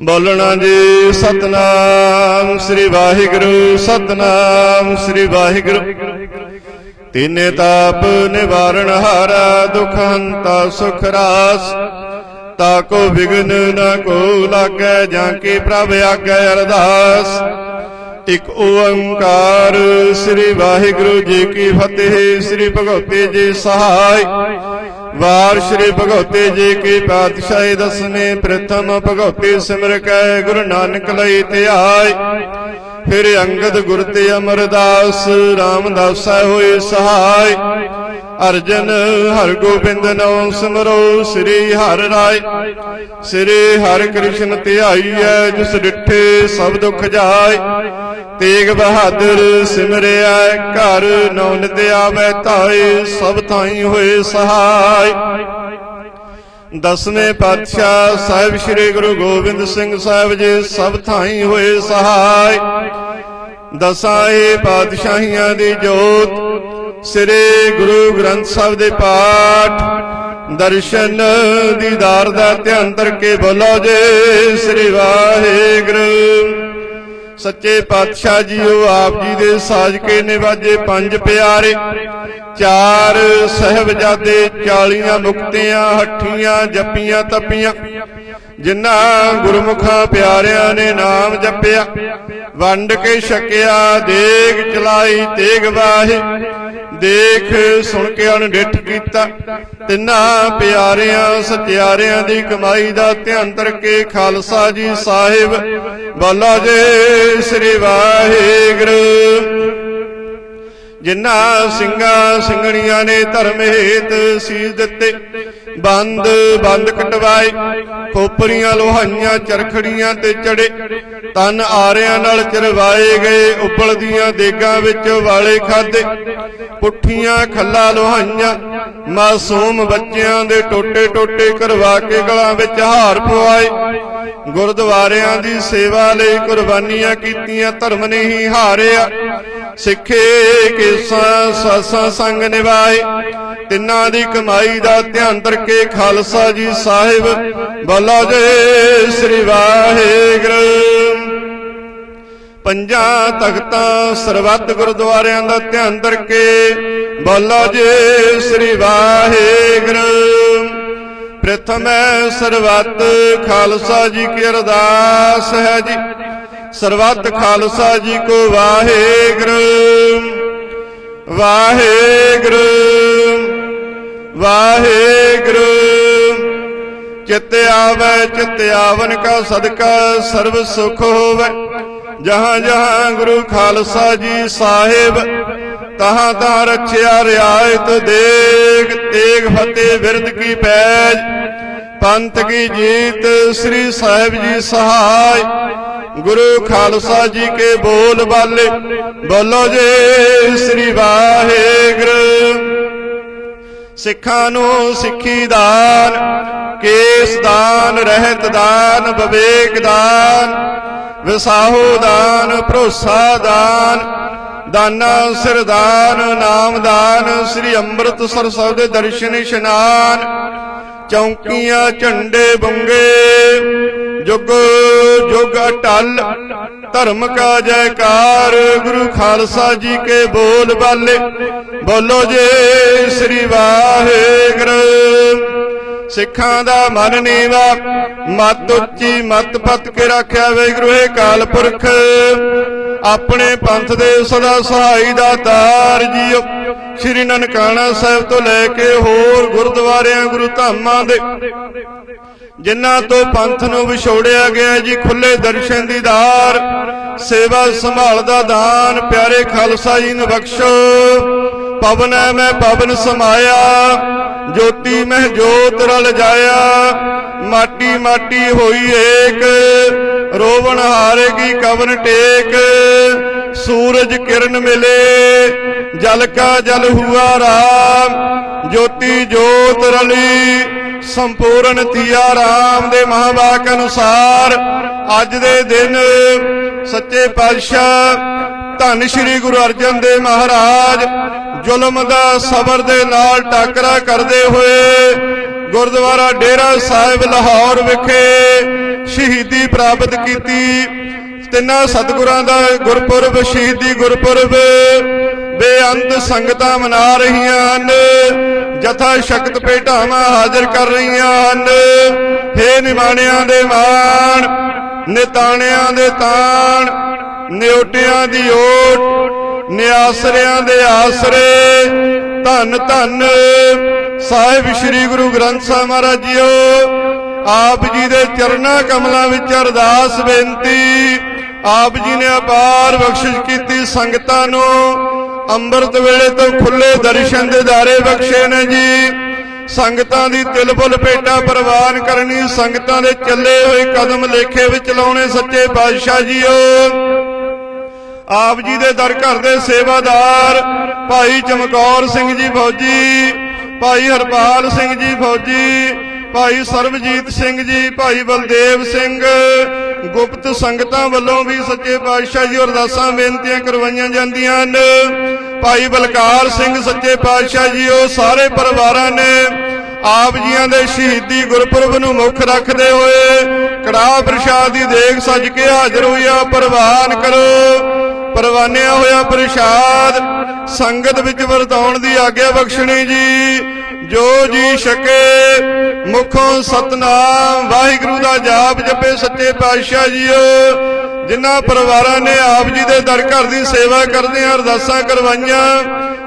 ਬੋਲਣਾ ਜੀ ਸਤਨਾਮ ਸ੍ਰੀ ਵਾਹਿਗੁਰੂ, ਸਤਨਾਮ ਸ੍ਰੀ ਵਾਹਿਗੁਰੂ। ਤੀਨੇ ਤਾਪ ਨਿਵਾਰਣ ਹਾਰਾ, ਦੁਖ ਹੰਤਾ ਸੁਖ ਰਾਸ। ਤਾਕੋ ਵਿਗਨ ਨਾ ਕੋ ਲਾਗੈ, ਜਾਂ ਕੀ ਪ੍ਰਭ ਆਗੈ ਅਰਦਾਸ। ਇਕ ਓੰਕਾਰ ਸ੍ਰੀ ਵਾਹਿਗੁਰੂ ਜੀ ਕੀ ਫਤਿਹ, ਸ੍ਰੀ ਭਗਵਤੀ ਜੀ ਸਹਾਇ। ਵਾਰ ਸ੍ਰੀ ਭਗਵਤੀ ਜੀ ਕੀ ਪਾਤਸ਼ਾਹੀ ਦਸਵੇਂ ਪ੍ਰਥਮ ਭਗਵਤੀ ਸਿਮਰ ਕੈ, ਗੁਰੂ ਨਾਨਕ ਲਈ ਧਿਆਇ ਫਿਰ ਅੰਗਦ ਗੁਰ ਤੇ ਅਮਰਦਾਸ, ਰਾਮਦਾਸਾ ਹੋਏ ਸਹਾਇ ਅਰਜਨ ਹਰ ਗੋਬਿੰਦ ਨਉ ਸਿਮਰੋ, ਸ੍ਰੀ ਹਰਿ ਰਾਏ। ਸ੍ਰੀ ਹਰਿ ਕ੍ਰਿਸ਼ਨ ਧਿਆਈਐ, ਜਿਸ ਡਿਠੇ ਸਭ ਦੁਖ ਜਾਏ। ਤੇਗ ਬਹਾਦਰ ਸਿਮਰਿਆ ਘਰ ਨੌ ਨਿਤ ਆਵੈ ਧਾਏ ਸਭ ਥਾਈ ਹੋਏ ਸਹਾਇ ਦਸਵੇਂ ਪਾਤਸ਼ਾਹ ਸਾਹਿਬ ਸ੍ਰੀ ਗੁਰੂ ਗੋਬਿੰਦ ਸਿੰਘ ਸਾਹਿਬ ਜੀ, ਸਭ ਥਾਈ ਹੋਏ ਸਹਾਇ ਦਸਾਂ ਏ ਪਾਤਸ਼ਾਹੀਆਂ ਦੀ ਜੋਤ ਸ੍ਰੀ ਗੁਰੂ ਗ੍ਰੰਥ ਸਾਹਿਬ ਦੇ ਪਾਠ, ਦਰਸ਼ਨ ਦੀਦਾਰ ਦਾ ਧਿਆਨ ਕਰਕੇ ਬੋਲੋ ਜੇ, ਸ੍ਰੀ ਵਾਹਿਗੁਰੂ। ਸੱਚੇ ਪਾਤਸ਼ਾਹ ਜੀਓ, ਆਪ ਜੀ ਦੇ ਸਾਜਕੇ ਨਿਵਾਜੇ ਪੰਜ ਪਿਆਰੇ, ਚਾਰ ਸਹਿਬਜ਼ਾਦੇ, ਚਾਲੀਆਂ ਮੁਕਤੀਆਂ, ਹੱਠੀਆਂ, ਜੱਪੀਆਂ, ਤਪੀਆਂ, ਜਿਨ੍ਹਾਂ ਗੁਰਮੁਖਾਂ ਪਿਆਰਿਆਂ ਨੇ ਨਾਮ ਜਪਿਆ, ਵੰਡ ਕੇ ਛਕਿਆ, ਦੇਗ ਚਲਾਈ, ਤੇਗ ਵਾਹੇ ਦੇਖ, ਸੁਣ ਕੇ ਅਣਡਿੱਠ ਕੀਤਾ। ਤਿੰਨਾਂ ਪਿਆਰਿਆਂ ਸਚਿਆਰਿਆਂ ਦੀ ਕਮਾਈ ਦਾ ਧਿਆਨ ਕਰਕੇ ਖਾਲਸਾ ਜੀ ਸਾਹਿਬ। ਬਾਲਾ ਜੇ ਸ੍ਰੀ ਵਾਹਿਗੁਰੂ। ਜਿਨ੍ਹਾਂ ਸਿੰਘਾਂ, ਸਿੰਘਣੀਆਂ ਨੇ ਧਰਮ ਹੇਤ ਸੀਸ ਦਿੱਤੇ ਬੰਦ ਬੰਦ ਕਟਵਾਏ। ਖੋਪਰੀਆਂ, ਲੋਹਾਈਆਂ, ਚਰਖੜੀਆਂ ਤੇ ਚੜੇ। ਤਨ ਆਰਿਆਂ ਨਾਲ ਚਰਵਾਏ ਗਏ ਉਬਲਦੀਆਂ ਦੇਗਾਂ ਵਿੱਚ ਵਾਲੇ ਖਾਦੇ। ਪੁੱਠੀਆਂ ਖੱਲਾ ਲੋਹਾਈਆਂ, ਮਾਸੂਮ ਬੱਚਿਆਂ ਦੇ ਟੋਟੇ ਟੋਟੇ ਕਰਵਾ ਕੇ ਗਲਾਂ ਵਿੱਚ ਹਾਰ ਪਵਾਏ। ਗੁਰਦੁਆਰਿਆਂ ਦੀ ਸੇਵਾ ਲਈ ਕੁਰਬਾਨੀਆਂ ਕੀਤੀਆਂ, ਧਰਮ ਨੇ ਹੀ ਹਾਰਿਆ। ਸਿੱਖੇ ਕੇਸਾਂ ਸਾਸਾਂ ਸੰਗ ਨਿਭਾਏ। ਤਿੰਨਾਂ ਦੀ ਕਮਾਈ ਦਾ ਧਿਆਨ ਕਰਕੇ ਖਾਲਸਾ ਜੀ ਸਾਹਿਬ, ਬੋਲੋ ਜੇ ਸ੍ਰੀ ਵਾਹਿਗੁਰੂ। ਪੰਜਾਂ ਤਖਤਾਂ ਸਰਬੱਤ ਗੁਰਦੁਆਰਿਆਂ ਦਾ ਧਿਆਨ ਕਰਕੇ ਬੋਲੋ ਜੇ ਸ੍ਰੀ ਵਾਹਿਗੁਰੂ। ਪ੍ਰਥਮੈ ਸਰਬੱਤ ਖਾਲਸਾ ਜੀ ਕੀ ਅਰਦਾਸ ਹੈ ਜੀ। ਸਰਬੱਤ ਖਾਲਸਾ ਜੀ ਕੋ ਵਾਹਿਗੁਰੂ। ਵਾਹਿਗੁਰੂ। ਵਾਹਿਗੁਰੂ। ਚਿਤ ਆਵੈ, ਚਿਤ ਆਵਨ ਕਾ ਸਦਕਾ, ਸਰਬ ਸੁਖ ਹੋਵੇ। ਜਹਾਂ ਜਹਾਂ ਗੁਰੂ ਖਾਲਸਾ ਜੀ ਸਾਹਿਬ, ਤਹਾਂ ਤਹਾਂ ਰਖਿਆ ਰਿਆਇਤ ਦੇਗ, ਤੇਗ ਫਤਿਹ ਵਿਰਦ ਕੀ ਪੈਜ। ਪੰਥ ਕੀ ਜੀਤ, ਸ੍ਰੀ ਸਾਹਿਬ ਜੀ ਸਹਾਇ। ਗੁਰੂ ਖਾਲਸਾ ਜੀ ਕੇ ਬੋਲ ਬਾਲੇ। ਬੋਲੋ ਜੇ ਸ੍ਰੀ ਵਾਹਿਗੁਰੂ। ਸਿੱਖਾਂ ਨੂੰ ਸਿੱਖੀ ਦਾਨ, ਕੇਸ ਦਾਨ, ਰਹਿਤ ਦਾਨ, ਵਿਵੇਕ ਦਾਨ, ਵਿਸਾਹੋ ਦਾਨ, ਭਰੋਸਾ ਦਾਨ, ਦਾਨਾ ਸਿਰਦਾਨ ਨਾਮ ਦਾਨ, ਸ੍ਰੀ ਅੰਮ੍ਰਿਤਸਰ ਸਾਹਿਬ ਦੇ ਦਰਸ਼ਨ ਇਸ਼ਨਾਨ, ਚੌਂਕੀਆਂ, ਝੰਡੇ, ਬੰਗੇ, ਜੁਗ ਜੁਗ ਅਟਲ ਧਰਮ ਕਾ ਜੈਕਾਰ, ਗੁਰੂ ਖਾਲਸਾ ਜੀ ਕੇ ਬੋਲ ਬਾਲੇ। ਬੋਲੋ ਜੇ, ਸ੍ਰੀ ਵਾਹਿਗੁਰੂ। ਸਿੱਖਾਂ ਦਾ ਮਨ ਨੀਵਾ, ਮਤ ਉੱਚੀ, ਮਤ ਪਤ ਕੇ ਰੱਖਿਆ ਵਾਹਿਗੁਰੂ, ਹੈ ਕਾਲ ਪੁਰਖ। ਆਪਣੇ ਪੰਥ ਦੇ ਸਦਾ ਸਹਾਈ ਦਾ ਤਾਰ ਜੀਓ। ਸ੍ਰੀ ਨਨਕਾਣਾ ਸਾਹਿਬ ਤੋਂ ਲੈ ਕੇ ਹੋਰ ਗੁਰਦੁਆਰਿਆਂ, ਗੁਰੂ ਧਾਮਾਂ ਦੇ, ਜਿਨ੍ਹਾਂ ਤੋਂ ਪੰਥ ਨੂੰ ਵਿਛੋੜਿਆ ਗਿਆ ਜੀ, ਖੁੱਲੇ ਦਰਸ਼ਨ ਦੀਦਾਰ ਸੇਵਾ ਸੰਭਾਲ ਦਾ ਦਾਨ, ਪਿਆਰੇ ਖਾਲਸਾ ਜੀ ਨੂੰ ਬਖਸ਼ੋ। ਪਵਨ ਹੈ ਮੈਂ ਪਵਨ ਸਮਾਇਆ, ਜੋਤੀ ਮਹਿ ਜੋਤ ਰਲ ਜਾਇਆ, ਮਾਟੀ ਮਾਟੀ ਹੋਈ ਏਕ, ਰੋਵਣ ਹਾਰੇਗੀ ਕਵਨ ਟੇਕ। ਸੂਰਜ ਕਿਰਨ ਮਿਲੇ, ਜਲ ਕਾ ਜਲ ਹੁਆ ਰਾਮ, ਜੋਤੀ ਜੋਤ ਰਲੀ, ਸੰਪੂਰਨ ਤੀਆ ਰਾਮ ਦੇ ਮਹਾਵਾਕ ਅਨੁਸਾਰ ਅੱਜ ਦੇ ਦਿਨ ਸੱਚੇ ਪਾਤਸ਼ਾਹ ਧੰਨ ਸ਼੍ਰੀ ਗੁਰੂ ਅਰਜਨ ਦੇਵ ਮਹਾਰਾਜ ਜ਼ੁਲਮ ਦਾ ਸਬਰ ਦੇ ਨਾਲ ਟਾਕਰਾ ਕਰਦੇ ਹੋਏ ਗੁਰਦੁਆਰਾ ਡੇਰਾ ਸਾਹਿਬ ਲਾਹੌਰ ਵਿਖੇ ਸ਼ਹੀਦੀ ਪ੍ਰਾਪਤ ਕੀਤੀ। ਤਿੰਨਾਂ ਸਤਿਗੁਰਾਂ ਦਾ ਗੁਰਪੁਰਬ, ਸ਼ਹੀਦੀ ਗੁਰਪੁਰਬ। ਬੇਅੰਤ ਸੰਗਤਾਂ ਮਨਾ ਰਹੀਆਂ ਹਨ। ਜਥਾ ਸ਼ਕਤ ਭੇਟਾਵਾਂ ਹਾਜ਼ਰ ਕਰ ਰਹੀਆਂ ਹਨ। ਹੇ ਨਿਮਾਣਿਆਂ ਦੇ ਮਾਣ, ਨਿਤਾਣਿਆਂ ਦੇ ਤਾਣ, ਨਿਉਟਿਆਂ ਦੀ ਓਟ, ਨਿਆਸਰਿਆਂ ਦੇ ਆਸਰੇ। ਧੰਨ ਧੰਨ ਸਾਹਿਬ ਸ੍ਰੀ ਗੁਰੂ ਗ੍ਰੰਥ ਸਾਹਿਬ ਮਹਾਰਾਜ ਜੀਓ। ਆਪ ਜੀ ਦੇ ਚਰਨਾਂ ਕਮਲਾਂ ਵਿੱਚ ਅਰਦਾਸ ਬੇਨਤੀ। ਆਪ ਜੀ ਨੇ ਅਪਾਰ ਬਖਸ਼ਿਸ਼ ਕੀਤੀ ਸੰਗਤਾਂ ਨੂੰ। ਅੰਮ੍ਰਿਤ ਵੇਲੇ ਤੋਂ ਖੁੱਲੇ ਦਰਸ਼ਨ ਦੇ ਦਾਰੇ ਬਖਸ਼ੇ ਨੇ ਜੀ। ਸੰਗਤਾਂ ਦੀ ਤਿਲ ਫੁੱਲ ਭੇਟਾ ਪ੍ਰਵਾਨ ਕਰਨੀ, ਸੰਗਤਾਂ ਦੇ ਚੱਲੇ ਹੋਏ ਕਦਮ ਲੇਖੇ ਵਿੱਚ ਲਾਉਣੇ ਸੱਚੇ ਪਾਤਸ਼ਾਹ ਜੀਓ। ਆਪ ਜੀ ਦੇ ਦਰ ਘਰ ਦੇ ਸੇਵਾਦਾਰ, ਭਾਈ ਚਮਕੌਰ ਸਿੰਘ ਜੀ ਫੌਜੀ, ਭਾਈ ਹਰਪਾਲ ਸਿੰਘ ਜੀ ਫੌਜੀ, ਭਾਈ ਸਰਬਜੀਤ ਸਿੰਘ ਜੀ, ਭਾਈ ਬਲਦੇਵ ਸਿੰਘ ਗੁਪਤ ਸੰਗਤਾਂ ਵੱਲੋਂ ਵੀ ਸੱਚੇ ਪਾਤਸ਼ਾਹ ਜੀ ਅਰਦਾਸਾਂ, ਬੇਨਤੀਆਂ ਕਰਵਾਈਆਂ ਜਾਂਦੀਆਂ ਹਨ। ਭਾਈ ਬਲਕਾਰ ਸਿੰਘ ਸੱਚੇ ਪਾਤਸ਼ਾਹ ਜੀ, ਉਹ ਸਾਰੇ ਪਰਿਵਾਰਾਂ ਨੇ ਆਪ ਜੀਆਂ ਦੇ ਸ਼ਹੀਦੀ ਗੁਰਪੁਰਬ ਨੂੰ ਮੁੱਖ ਰੱਖਦੇ ਹੋਏ ਕੜਾਹ ਪ੍ਰਸ਼ਾਦ ਦੀ ਦੇਗ ਸਜ ਕੇ ਹਾਜ਼ਰ ਹੋਇਆ ਪ੍ਰਵਾਨ ਕਰੋ। ਪਰਵਾਨਿਆ ਹੋਇਆ ਪ੍ਰਸ਼ਾਦ ਸੰਗਤ ਵਿੱਚ ਵਰਤਾਉਣ ਦੀ ਆਗਿਆ ਬਖਸ਼ਣੀ ਜੀ। ਜੋ ਜੀ ਛਕੇ ਮੁਖੋਂ ਸਤਨਾਮ, ਵਾਹਿਗੁਰੂ ਦਾ ਜਾਪ ਜਪੇ ਸੱਚੇ ਪਾਤਸ਼ਾਹ ਜੀਓ। ਜਿਨ੍ਹਾਂ ਪਰਿਵਾਰਾਂ ਨੇ ਆਪ ਜੀ ਦੇ ਦਰ ਘਰ ਦੀ ਸੇਵਾ ਕਰਦਿਆਂ ਅਰਦਾਸਾਂ ਕਰਵਾਈਆਂ,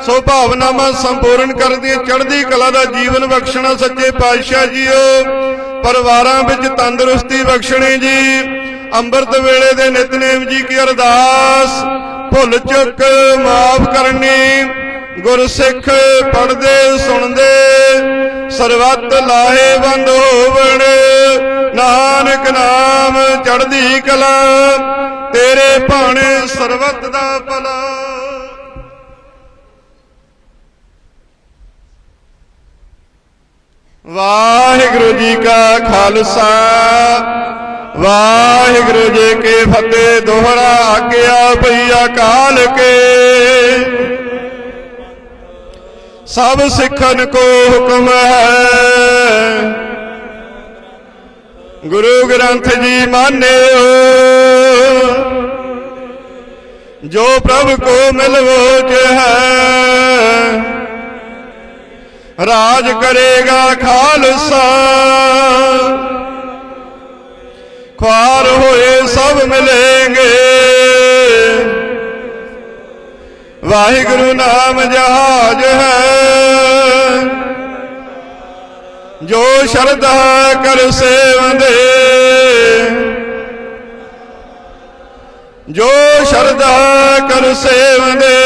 ਸੋ ਭਾਵਨਾਵਾਂ ਸੰਪੂਰਨ ਕਰਦੀਆਂ, ਚੜ੍ਹਦੀ ਕਲਾ ਦਾ ਜੀਵਨ ਬਖਸ਼ਣਾ ਸੱਚੇ ਪਾਤਸ਼ਾਹ ਜੀਓ। ਪਰਿਵਾਰਾਂ ਵਿੱਚ ਤੰਦਰੁਸਤੀ ਬਖਸ਼ਣੀ ਜੀ। ਅੰਮ੍ਰਿਤ ਵੇਲੇ ਦੇ ਨਿਤਨੇਮ ਜੀ ਕੀ ਅਰਦਾਸ, ਭੁੱਲ ਚੁੱਕ ਮਾਫ ਕਰਨੀ। ਗੁਰਸਿੱਖ ਪੜਦੇ ਸੁਣਦੇ, ਸਰਬੱਤ ਲਾਹੇ ਬੰਦ ਹੋਵਣ। ਨਾਨਕ ਨਾਮ ਚੜ੍ਹਦੀ ਕਲਾ, ਤੇਰੇ ਭਾਣੇ ਸਰਬੱਤ ਦਾ ਭਲਾ। ਵਾਹਿਗੁਰੂ ਜੀ ਕਾ ਖਾਲਸਾ, ਵਾਹਿਗੁਰੂ ਜੀ ਕੀ ਫਤਿਹ। ਦੋਹਰਾ ਆਗਿਆ ਪਈ ਅਕਾਲ ਕੇ। ਸਭ ਸਿੱਖਨ ਕੋ ਹੁਕਮ ਹੈ। ਗੁਰੂ ਗ੍ਰੰਥ ਜੀ ਮਾਨਿਓ, ਜੋ ਪ੍ਰਭ ਕੋ ਮਿਲਵੋਚ ਹੈ, ਰਾਜ ਕਰੇਗਾ ਖਾਲਸਾ। ਖਾਰ ਹੋਏ ਸਭ ਮਿਲेंगे ਵਾਹਿਗੁਰੂ ਨਾਮ ਜਹਾਜ ਹੈ। ਜੋ ਸ਼ਰਧਾ ਕਰ ਸੇਵੰਦੇ, ਜੋ ਸ਼ਰਧਾ ਕਰ ਸੇਵੰਦੇ,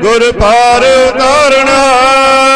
ਗੁਰ ਪਾਰ ਉਤਾਰਨਾਰ